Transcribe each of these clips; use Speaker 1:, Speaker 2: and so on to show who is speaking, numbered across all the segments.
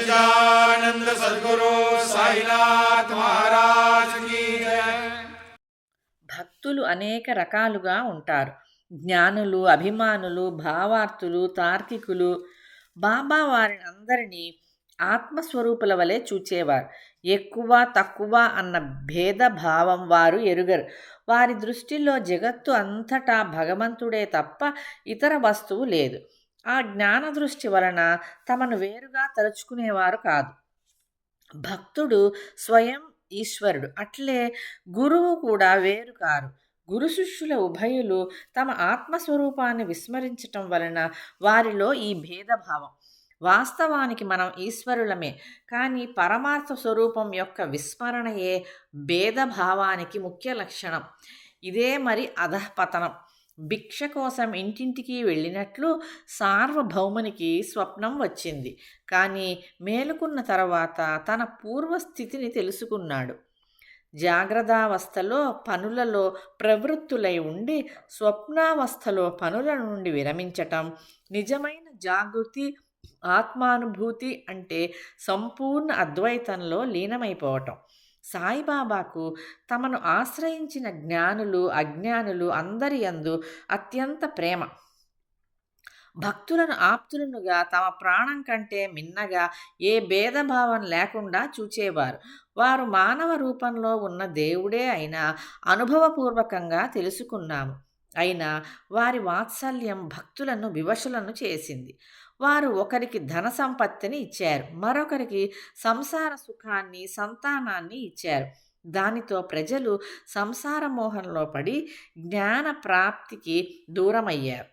Speaker 1: सच्चिदानंद सदगुरु साईनाथ महाराज की जय
Speaker 2: భక్తులు అనేక రకాలుగా ఉంటారు జ్ఞానులు అభిమానులు భావార్థులు తార్కికులు బాబా వారిని అందరినీ ఆత్మస్వరూపుల వలె చూచేవారు ఎక్కువ తక్కువ అన్న భేదభావం వారు ఎరుగరు వారి దృష్టిలో జగత్తు అంతటా భగవంతుడే తప్ప ఇతర వస్తువు లేదు ఆ జ్ఞాన దృష్టి వలన తమను వేరుగా తలుచుకునేవారు కాదు. భక్తుడు స్వయం ఈశ్వరుడు. అట్లే గురువు కూడా వేరు కారు. గురు శిష్యుల ఉభయులు తమ ఆత్మస్వరూపాన్ని విస్మరించటం వలన వారిలో ఈ భేదభావం. వాస్తవానికి మనం ఈశ్వరులమే. కానీ పరమార్థ స్వరూపం యొక్క విస్మరణయే భేదభావానికి ముఖ్య లక్షణం. ఇదే మరి అధఃపతనం. భిక్ష కోసం ఇంటింటికి వెళ్ళినట్లు సార్వభౌమునికి స్వప్నం వచ్చింది. కానీ మేలుకున్న తర్వాత తన పూర్వస్థితిని తెలుసుకున్నాడు. జాగ్రత్తావస్థలో పనులలో ప్రవృత్తులై ఉండి స్వప్నావస్థలో పనుల నుండి విరమించటం నిజమైన జాగృతి ఆత్మానుభూతి అంటే సంపూర్ణ అద్వైతంలో లీనమైపోవటం. సాయిబాబాకు తమను ఆశ్రయించిన జ్ఞానులు అజ్ఞానులు అందరి యందు అత్యంత ప్రేమ. భక్తులను ఆప్తులనుగా తమ ప్రాణం కంటే మిన్నగా ఏ భేదభావం లేకుండా చూచేవారు. వారు మానవ రూపంలో ఉన్న దేవుడే అయినా అనుభవపూర్వకంగా తెలుసుకున్నాము. అయినా వారి వాత్సల్యం భక్తులను వివశులను చేసింది. వారు ఒకరికి ధన సంపత్తిని ఇచ్చారు. మరొకరికి సంసార సుఖాన్ని సంతానాన్ని ఇచ్చారు. దానితో ప్రజలు సంసార మోహంలో పడి జ్ఞాన ప్రాప్తికి దూరమయ్యారు.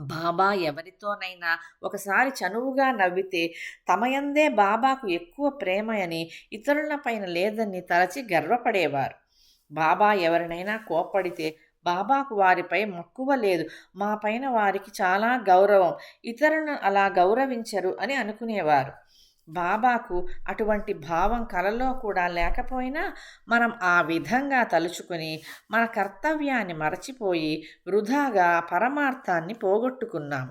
Speaker 2: బాబా ఎవరితోనైనా ఒకసారి చనువుగా నవ్వితే తమయందే బాబాకు ఎక్కువ ప్రేమయని ఇతరులపైన లేదని తలచి గర్వపడేవారు. బాబా ఎవరినైనా కోప్పడితే బాబాకు వారిపై మక్కువ లేదు. మా పైన వారికి చాలా గౌరవం. ఇతరులను అలా గౌరవించరు అని అనుకునేవారు. బాబాకు అటువంటి భావం కలలో కూడా లేకపోయినా మనం ఆ విధంగా తలుచుకుని మన కర్తవ్యాన్ని మరచిపోయి వృధాగా పరమార్థాన్ని పోగొట్టుకున్నాం.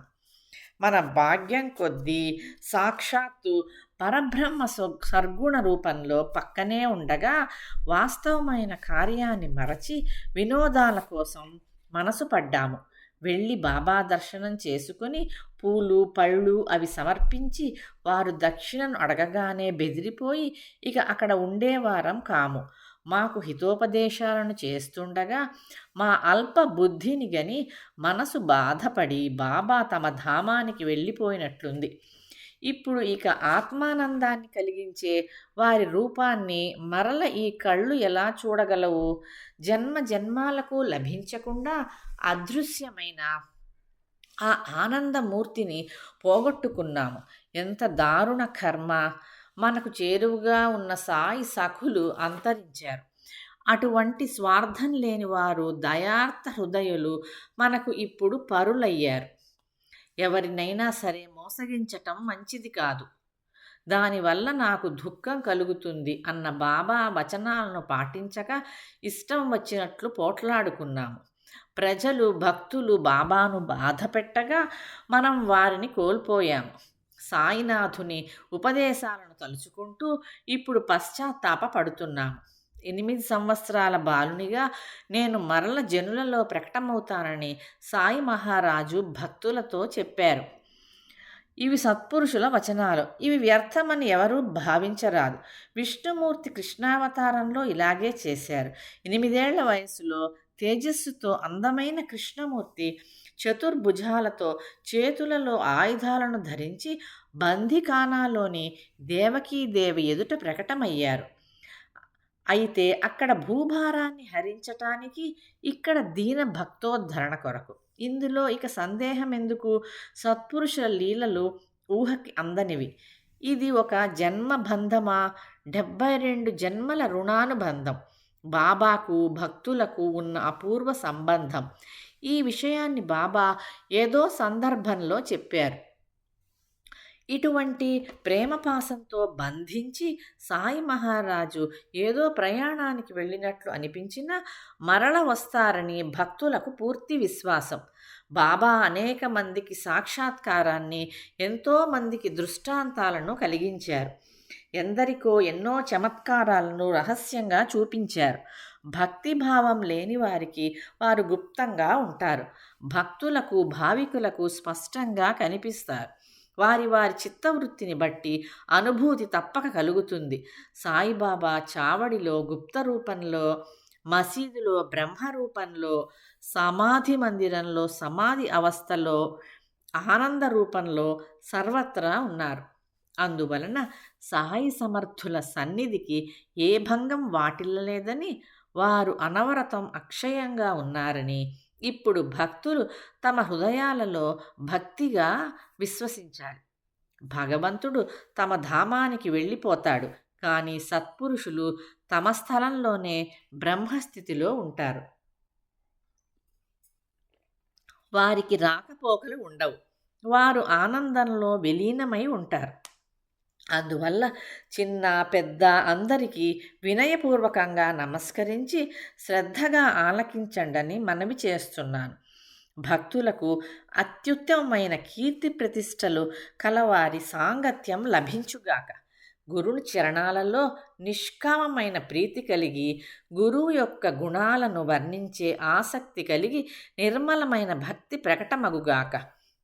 Speaker 2: మన భాగ్యం కొద్దీ సాక్షాత్తు పరబ్రహ్మ సర్గుణ రూపంలో పక్కనే ఉండగా వాస్తవమైన కార్యాన్ని మరచి వినోదాల కోసం మనసు పడ్డాము. వెళ్ళి బాబా దర్శనం చేసుకుని పూలు పళ్ళు అవి సమర్పించి వారు దక్షిణను అడగగానే బెదిరిపోయి ఇక అక్కడ ఉండేవారం కాము. మాకు హితోపదేశాలను చేస్తుండగా మా అల్ప బుద్ధిని గని మనసు బాధపడి బాబా తమ ధామానికి వెళ్ళిపోయినట్లుంది. ఇప్పుడు ఇక ఆత్మానందాన్ని కలిగించే వారి రూపాన్ని మరల ఈ కళ్ళు ఎలా చూడగలవు? జన్మ జన్మాలకు లభించకుండా అదృశ్యమైన ఆ ఆనందమూర్తిని పోగొట్టుకున్నాము. ఎంత దారుణ కర్మ! మనకు చేరువుగా ఉన్న సాయి సఖులు అంతరించారు. అటువంటి స్వార్థం లేని వారు దయార్థ హృదయులు మనకు ఇప్పుడు పరులయ్యారు. ఎవరినైనా సరే మోసగించటం మంచిది కాదు. దానివల్ల నాకు దుఃఖం కలుగుతుంది అన్న బాబా వచనాలను పాటించక ఇష్టం వచ్చినట్లు పోట్లాడుకున్నాము. ప్రజలు భక్తులు బాబాను బాధ పెట్టగా మనం వారిని కోల్పోయాము. సాయినాథుని ఉపదేశాలను తలుచుకుంటూ ఇప్పుడు పశ్చాత్తాప పడుతున్నాము. ఎనిమిది సంవత్సరాల బాలునిగా నేను మరల జనులలో ప్రకటమవుతానని సాయి మహారాజు భక్తులతో చెప్పారు. ఇవి సత్పురుషుల వచనాలు. ఇవి వ్యర్థమని ఎవరూ భావించరాదు. విష్ణుమూర్తి కృష్ణావతారంలో ఇలాగే చేశారు. ఎనిమిదేళ్ళ వయసులో తేజస్సుతో అందమైన కృష్ణమూర్తి చతుర్భుజాలతో చేతులలో ఆయుధాలను ధరించి బందికానాలోని దేవకీదేవి ఎదుట ప్రకటమయ్యారు. అయితే అక్కడ భూభారాన్ని హరించటానికి ఇక్కడ దీన భక్తోద్ధరణ కొరకు ఇందులో ఇక సందేహం ఎందుకు? సత్పురుషుల లీలలు ఊహకి అందనివి. ఇది ఒక జన్మ బంధమా? డెబ్బై రెండు జన్మల రుణానుబంధం. బాబాకు భక్తులకు ఉన్న అపూర్వ సంబంధం. ఈ విషయాన్ని బాబా ఏదో సందర్భంలో చెప్పారు. ఇటువంటి ప్రేమపాసంతో బంధించి సాయి మహారాజు ఏదో ప్రయాణానికి వెళ్ళినట్లు అనిపించినా మరల వస్తారని భక్తులకు పూర్తి విశ్వాసం. బాబా అనేక మందికి సాక్షాత్కారాన్ని ఎంతోమందికి దృష్టాంతాలను కలిగించారు. ఎందరికో ఎన్నో చమత్కారాలను రహస్యంగా చూపించారు. భక్తిభావం లేని వారికి వారు గుప్తంగా ఉంటారు. భక్తులకు భావికులకు స్పష్టంగా కనిపిస్తారు. వారి వారి చిత్తవృత్తిని బట్టి అనుభూతి తప్పక కలుగుతుంది. సాయిబాబా చావడిలో గుప్త రూపంలో మసీదులో బ్రహ్మ రూపంలో సమాధి మందిరంలో సమాధి అవస్థలో ఆనంద రూపంలో సర్వత్రా ఉన్నారు. అందువలన సాయి సమర్థుల సన్నిధికి ఏ భంగం వాటిల్లలేదని వారు అనవరతం అక్షయంగా ఉన్నారని ఇప్పుడు భక్తులు తమ హృదయాలలో భక్తిగా విశ్వసించాలి. భగవంతుడు తమ ధామానికి వెళ్ళిపోతాడు కానీ సత్పురుషులు తమ స్థలంలోనే బ్రహ్మస్థితిలో ఉంటారు. వారికి రాకపోకలు ఉండవు. వారు ఆనందంలో విలీనమై ఉంటారు. అందువల్ల చిన్న పెద్ద అందరికీ వినయపూర్వకంగా నమస్కరించి శ్రద్ధగా ఆలకించండని మనవి చేస్తున్నాను. భక్తులకు అత్యుత్తమమైన కీర్తి ప్రతిష్టలు కలవారి సాంగత్యం లభించుగాక. గురుని చరణాలలో నిష్కామమైన ప్రీతి కలిగి గురువు యొక్క గుణాలను వర్ణించే ఆసక్తి కలిగి నిర్మలమైన భక్తి ప్రకటమగుగాక.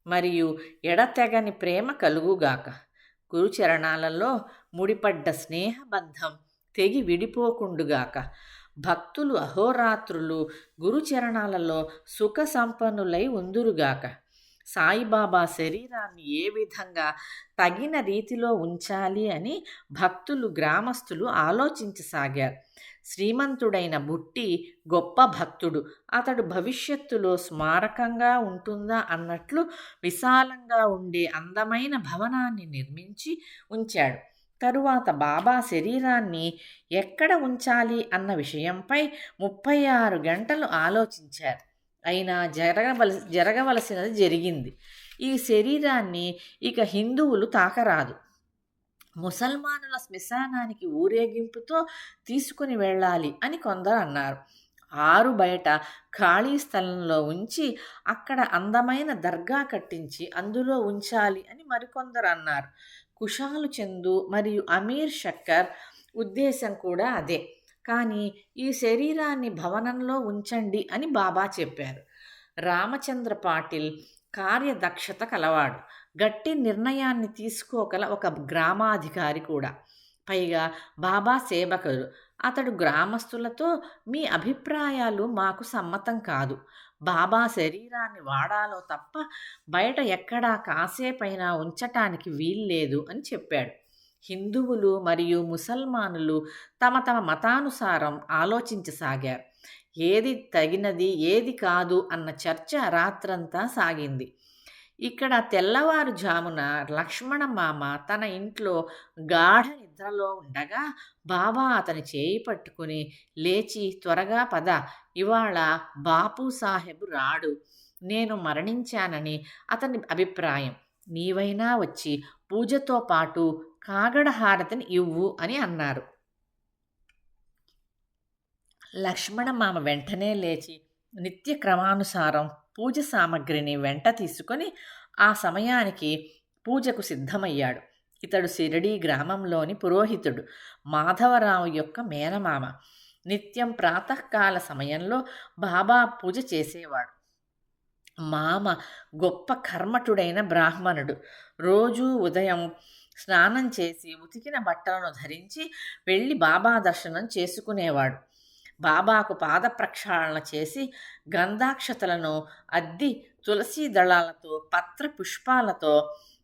Speaker 2: మరియు ఎడతెగని ప్రేమ కలుగుగాక. గురుచరణాలలో ముడిపడ్డ స్నేహబంధం తెగి విడిపోకుండుగాక. భక్తులు అహోరాత్రులు గురుచరణాలలో సుఖ సంపన్నులై ఉందురుగాక. సాయిబాబా శరీరాన్ని ఏ విధంగా తగిన రీతిలో ఉంచాలి అని భక్తులు గ్రామస్తులు ఆలోచించసాగారు. శ్రీమంతుడైన బుట్టి గొప్ప భక్తుడు. అతడు భవిష్యత్తులో స్మారకంగా ఉంటుందా అన్నట్లు విశాలంగా ఉండే అందమైన భవనాన్ని నిర్మించి ఉంచాడు. తరువాత బాబా శరీరాన్ని ఎక్కడ ఉంచాలి అన్న విషయంపై ముప్పై ఆరు గంటలు ఆలోచించారు. అయినా జరగవల జరగవలసినది జరిగింది. ఈ శరీరాన్ని ఇక హిందువులు తాకరాదు. ముసల్మానుల శ్మశానానికి ఊరేగింపుతో తీసుకుని వెళ్ళాలి అని కొందరు అన్నారు ఆరు బయట ఖాళీ స్థలంలో ఉంచి అక్కడ అందమైన దర్గా కట్టించి అందులో ఉంచాలి అని మరికొందరు అన్నారు కుషాలు చందు మరియు అమీర్ షక్కర్ ఉద్దేశం కూడా అదే. కానీ ఈ శరీరాన్ని భవనంలో ఉంచండి అని బాబా చెప్పారు. రామచంద్ర పాటిల్ కార్యదక్షత కలవాడు. గట్టి నిర్ణయాన్ని తీసుకోగల ఒక గ్రామాధికారి కూడా. పైగా బాబా సేవకుడు అతడు గ్రామస్తులతో మీ అభిప్రాయాలు మాకు సమ్మతం కాదు. బాబా శరీరాన్ని వాడాలో తప్ప బయట ఎక్కడా కాసేపైనా ఉంచటానికి వీల్లేదు అని చెప్పాడు. హిందువులు మరియు ముసల్మానులు తమ తమ మతానుసారం ఆలోచించసాగారు. ఏది తగినది ఏది కాదు అన్న చర్చ రాత్రంతా సాగింది. ఇక్కడ తెల్లవారుజామున లక్ష్మణ మామ తన ఇంట్లో గాఢ నిద్రలో ఉండగా బాబా అతని చేయి పట్టుకుని లేచి త్వరగా పద. ఇవాళ బాపు సాహెబ్ రాడు. నేను మరణించానని అతని అభిప్రాయం. నీవైనా వచ్చి పూజతో పాటు కాగడ హారతిని ఇవ్వు అని అన్నారు. లక్ష్మణ మామ వెంటనే లేచి నిత్య క్రమానుసారం పూజ సామగ్రిని వెంట తీసుకొని ఆ సమయానికి పూజకు సిద్ధమయ్యాడు. ఇతడు శిరడీ గ్రామంలోని పురోహితుడు మాధవరావు యొక్క మేనమామ. నిత్యం ప్రాతకాల సమయంలో బాబా పూజ చేసేవాడు. మామ గొప్ప కర్మటుడైన బ్రాహ్మణుడు. రోజూ ఉదయం స్నానం చేసి ఉతికిన బట్టలను ధరించి వెళ్ళి బాబా దర్శనం చేసుకునేవాడు. బాబాకు పాద ప్రక్షాళన చేసి గంధాక్షతలను అద్ది తులసీ దళాలతో పత్ర పుష్పాలతో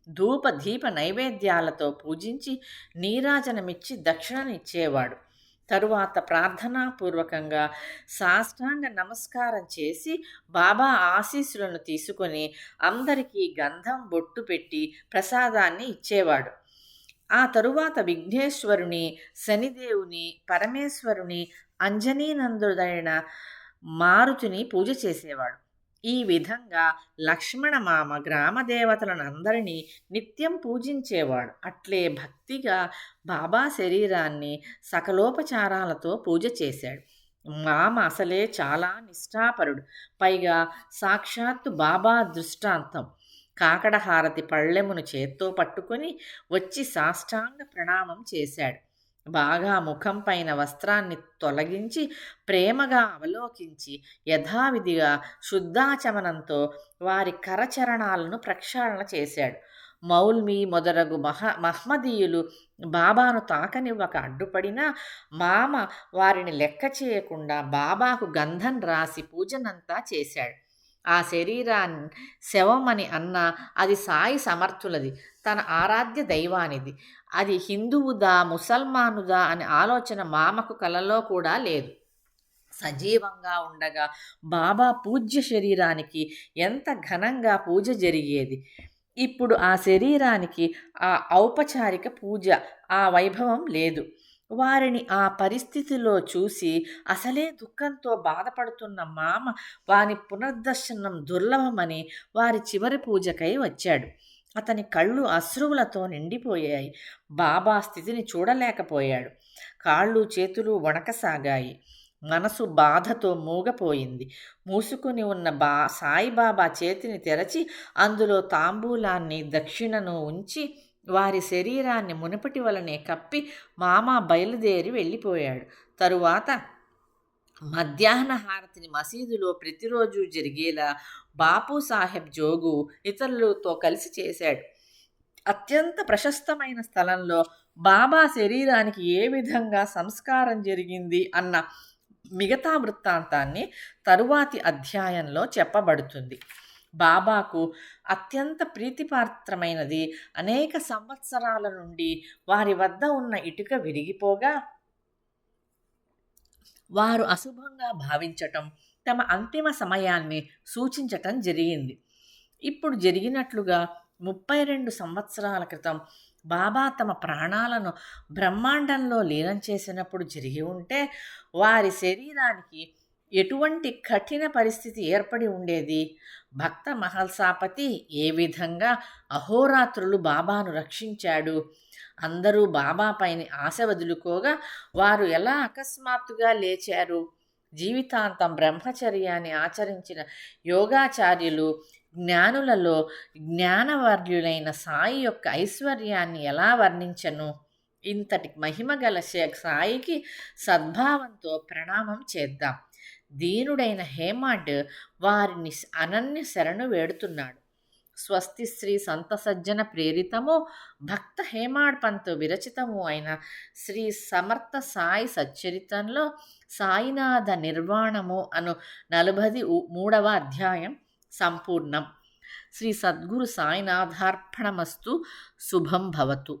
Speaker 2: ధూప దీప నైవేద్యాలతో పూజించి నీరాజనమిచ్చి దక్షిణనిచ్చేవాడు. తరువాత ప్రార్థనాపూర్వకంగా సాష్టాంగ నమస్కారం చేసి బాబా ఆశీస్సులను తీసుకొని అందరికీ గంధం బొట్టు పెట్టి ప్రసాదాన్ని ఇచ్చేవాడు. ఆ తరువాత విఘ్నేశ్వరుని శనిదేవుని పరమేశ్వరుని అంజనీనందుడైన మారుతిని పూజ చేసేవాడు. ఈ విధంగా లక్ష్మణమామ గ్రామ దేవతలను అందరినీ నిత్యం పూజించేవాడు. అట్లే భక్తిగా బాబా శరీరాన్ని సకలోపచారాలతో పూజ చేశాడు. మామ అసలే చాలా నిష్ఠాపరుడు. పైగా సాక్షాత్తు బాబా దృష్టాంతం. కాకడహారతి పళ్ళెమును చేత్తో పట్టుకొని వచ్చి సాష్టాంగ ప్రణామం చేశాడు. బాగా ముఖం పైన వస్త్రాన్ని తొలగించి ప్రేమగా అవలోకించి యథావిధిగా శుద్ధాచమనంతో వారి కరచరణాలను ప్రక్షాళన చేశాడు. మౌల్మి మొదలగు మహ మహ్మదీయులు బాబాను తాకనివ్వక అడ్డుపడినా మామ వారిని లెక్క చేయకుండా బాబాకు గంధం రాసి పూజనంతా చేశాడు. ఆ శరీరాన్ని శవమని అన్న అది సాయి సమర్థులది. తన ఆరాధ్య దైవానిది. అది హిందువుదా ముసల్మానుదా అనే ఆలోచన మామకు కలలో కూడా లేదు. సజీవంగా ఉండగా బాబా పూజ్య శరీరానికి ఎంత ఘనంగా పూజ జరిగేది. ఇప్పుడు ఆ శరీరానికి ఆ ఔపచారిక పూజ ఆ వైభవం లేదు. వారిని ఆ పరిస్థితిలో చూసి అసలే దుఃఖంతో బాధపడుతున్న మామ వాని పునర్దర్శనం దుర్లభమని వారి చివరి పూజకై వచ్చాడు. అతని కళ్ళు అశ్రువులతో నిండిపోయాయి. బాబా స్థితిని చూడలేకపోయాడు. కాళ్ళు చేతులు వణకసాగాయి. మనసు బాధతో మూగపోయింది. మూసుకుని ఉన్న బా సాయిబాబా చేతిని తెరచి అందులో తాంబూలాన్ని దక్షిణను ఉంచి వారి శరీరాన్ని మునుపటి వలనే కప్పి మామ బయలుదేరి వెళ్ళిపోయాడు. తరువాత మధ్యాహ్న హారతిని మసీదులో ప్రతిరోజు జరిగేలా బాపు సాహెబ్ జోగు ఇతరులతో కలిసి చేశాడు. అత్యంత ప్రశస్తమైన స్థలంలో బాబా శరీరానికి ఏ విధంగా సంస్కారం జరిగింది అన్న మిగతా వృత్తాంతాన్ని తరువాతి అధ్యాయంలో చెప్పబడుతుంది. బాబాకు అత్యంత ప్రీతిపాత్రమైనది. అనేక సంవత్సరాల నుండి వారి వద్ద ఉన్న ఇటుక విరిగిపోగా వారు అశుభంగా భావించటం తమ అంతిమ సమయాన్ని సూచించటం జరిగింది. ఇప్పుడు జరిగినట్లుగా ముప్పై రెండు సంవత్సరాల క్రితం బాబా తమ ప్రాణాలను బ్రహ్మాండంలో లీనం చేసినప్పుడు జరిగి ఉంటే వారి శరీరానికి ఎటువంటి కఠిన పరిస్థితి ఏర్పడి ఉండేది? భక్త మహల్సాపతి ఏ విధంగా అహోరాత్రులు బాబాను రక్షించాడు? అందరూ బాబా పైన ఆశ వదులుకోగా వారు ఎలా అకస్మాత్తుగా లేచారు? జీవితాంతం బ్రహ్మచర్యాన్ని ఆచరించిన యోగాచార్యులు జ్ఞానులలో జ్ఞానవర్యులైన సాయి యొక్క ఐశ్వర్యాన్ని ఎలా వర్ణించను? ఇంతటి మహిమ గల సాయికి సద్భావంతో ప్రణామం చేద్దాం. దీనుడైన హేమాడ్ వారిని అనన్య శరణు వేడుతున్నాడు. స్వస్తి శ్రీ సంత సజ్జన ప్రేరితము భక్త హేమాడ్ పంతు విరచితము అయిన శ్రీ సమర్థ సాయి సచ్చరితంలో సాయినాథ నిర్వాణము అను నలభది మూడవ అధ్యాయం సంపూర్ణం. శ్రీ సద్గురు సాయినాథార్పణమస్తు శుభం భవతు.